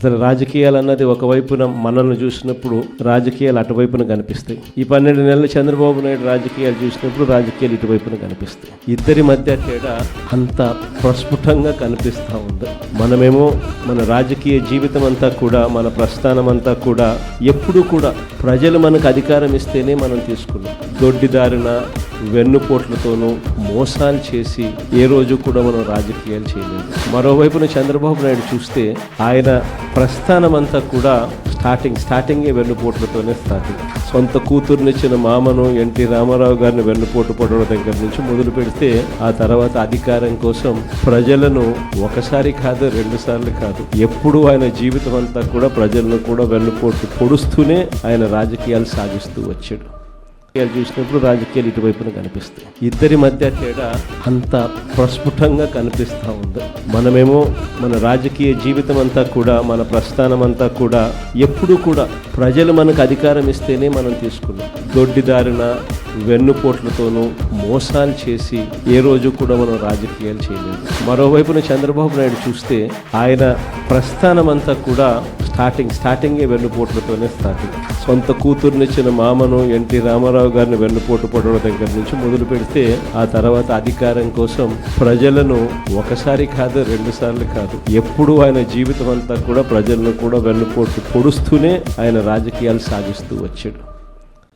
అసలు రాజకీయాలు అన్నది ఒకవైపున మనల్ని చూసినప్పుడు రాజకీయాలు అటువైపున కనిపిస్తాయి. ఈ పన్నెండు నెలలు చంద్రబాబు నాయుడు రాజకీయాలు చూసినప్పుడు రాజకీయాలు ఇటువైపున కనిపిస్తాయి. ఇద్దరి మధ్య తేడా అంత ప్రస్ఫుటంగా కనిపిస్తూ ఉంది. మనమేమో మన రాజకీయ జీవితం అంతా కూడా మన ప్రస్థానం అంతా కూడా ఎప్పుడూ కూడా ప్రజలు మనకు అధికారం ఇస్తేనే మనం తీసుకున్నాం. దొడ్డిదారిన వెన్నుపోట్లతోనూ మోసాలు చేసి ఏ రోజు కూడా మనం రాజకీయాలు చేయలేదు. మరోవైపున చంద్రబాబు నాయుడు చూస్తే ఆయన ప్రస్థానం అంతా కూడా స్టార్టింగ్ స్టార్టింగే వెన్నుపోట్లతోనే స్టార్టింగ్. సొంత కూతుర్నిచ్చిన మామను ఎన్టీ రామారావు గారిని వెన్నుపోటు పడడం దగ్గర నుంచి మొదలు పెడితే ఆ తర్వాత అధికారం కోసం ప్రజలను ఒకసారి కాదు రెండు సార్లు కాదు ఎప్పుడు ఆయన జీవితం అంతా కూడా ప్రజలను కూడా వెన్నుపోటు పొడుస్తూనే ఆయన రాజకీయాలు సాగిస్తూ వచ్చాడు. రాజకీయాలు చూసినప్పుడు రాజకీయాలు ఇటువైపున కనిపిస్తాయి. ఇద్దరి మధ్య తేడా అంత ప్రస్ఫుటంగా కనిపిస్తూ ఉంది. మనమేమో మన రాజకీయ జీవితం అంతా కూడా మన ప్రస్థానం అంతా కూడా ఎప్పుడూ కూడా ప్రజలు మనకు అధికారం ఇస్తేనే మనం తీసుకున్నాం. దొడ్డిదారిన వెన్నుపోట్లతోనూ మోసాలు చేసి ఏ రోజు కూడా మనం రాజకీయాలు చేయలేదు. మరోవైపున చంద్రబాబు నాయుడు చూస్తే ఆయన ప్రస్థానం అంతా కూడా స్టార్టింగ్ స్టార్టింగే వెన్నుపోటులతోనే స్టార్టింగ్ సొంత కూతురునిచ్చిన మామను ఎన్టీ రామారావు గారిని వెన్నుపోటు పడడం దగ్గర నుంచి మొదలు పెడితే ఆ తర్వాత అధికారం కోసం ప్రజలను ఒకసారి కాదు రెండు సార్లు కాదు ఎప్పుడు ఆయన జీవితం అంతా కూడా ప్రజలను కూడా వెన్నుపోటు పొడుస్తూనే ఆయన రాజకీయాలు సాగిస్తూ వచ్చాడు.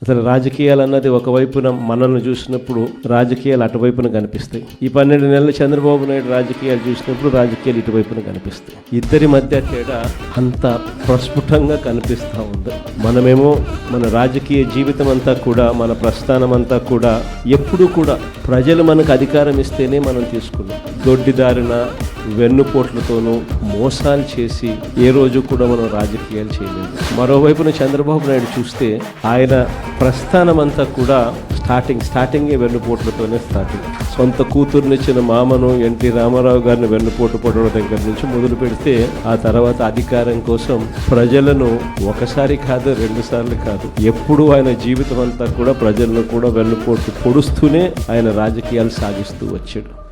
అసలు రాజకీయాలు అన్నది ఒకవైపున మనల్ని చూసినప్పుడు రాజకీయాలు అటువైపున కనిపిస్తాయి. ఈ పన్నెండు నెలలు చంద్రబాబు నాయుడు రాజకీయాలు చూసినప్పుడు రాజకీయాలు ఇటువైపున కనిపిస్తాయి. ఇద్దరి మధ్య తేడా అంత ప్రస్ఫుటంగా కనిపిస్తూ ఉంది. మనమేమో మన రాజకీయ జీవితం అంతా కూడా మన ప్రస్థానం అంతా కూడా ఎప్పుడూ కూడా ప్రజలు మనకు అధికారం ఇస్తేనే మనం తీసుకున్నాం. దొడ్డిదారిన వెన్నుపోట్లతోనూ మోసాలు చేసి ఏ రోజు కూడా మనం రాజకీయాలు చేయలేదు. మరోవైపున చంద్రబాబు నాయుడు చూస్తే ఆయన ప్రస్థానం అంతా కూడా స్టార్టింగ్ స్టార్టింగే వెన్నుపోట్లతోనే స్టార్టింగ్ సొంత కూతుర్నిచ్చిన మామను ఎన్టీ రామారావు గారిని వెన్నుపోటు పడడం దగ్గర నుంచి మొదలు పెడితే ఆ తర్వాత అధికారం కోసం ప్రజలను ఒకసారి కాదు రెండు సార్లు కాదు ఎప్పుడు ఆయన జీవితం అంతా కూడా ప్రజలను కూడా వెన్నుపోటు పొడుస్తూనే ఆయన రాజకీయాలు సాగిస్తూ వచ్చాడు.